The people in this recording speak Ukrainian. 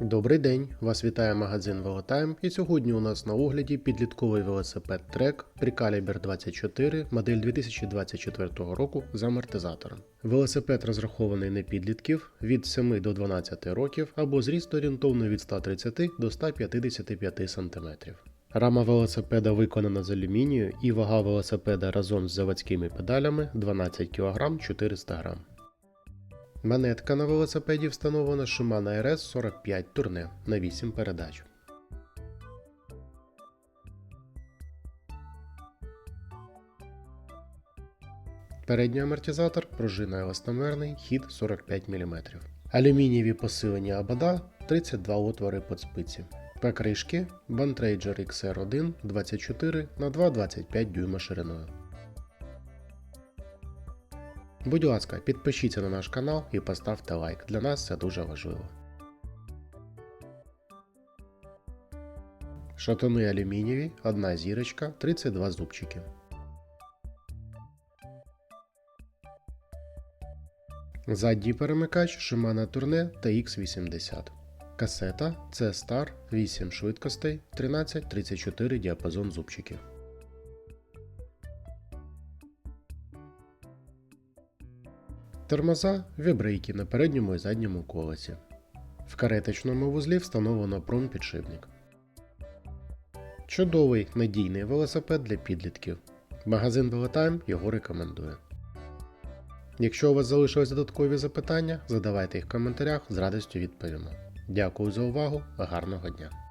Добрий день! Вас вітає магазин Велотайм і сьогодні у нас на огляді підлітковий велосипед Trek Precaliber 24 модель 2024 року з амортизатором. Велосипед розрахований на підлітків від 7 до 12 років або зріст орієнтовно від 130 до 155 см. Рама велосипеда виконана з алюмінію і вага велосипеда разом з заводськими педалями 12 кг 400 г. Манетка на велосипеді встановлена Shimano RS 45 турне на 8 передач. Передній амортизатор пружина еластомерний, хід 45 мм. Алюмінієві посилені абада 32 отвори під спиці. Покришки Bantrager XR1 24 на 2,25 дюйма шириною. Будь ласка, підпишіться на наш канал і поставте лайк. Для нас це дуже важливо. Шатуни алюмінієві, одна зірочка, 32 зубчики. Задній перемикач Shimano Tourne TX80. Касета C Star 8 швидкостей 13-34 діапазон зубчиків. Тормоза вібрейки на передньому і задньому колесі. В кареточному вузлі встановлено промпідшипник. Чудовий надійний велосипед для підлітків. Магазин Велотайм його рекомендує. Якщо у вас залишились додаткові запитання, задавайте їх в коментарях, з радістю відповімо. Дякую за увагу, гарного дня!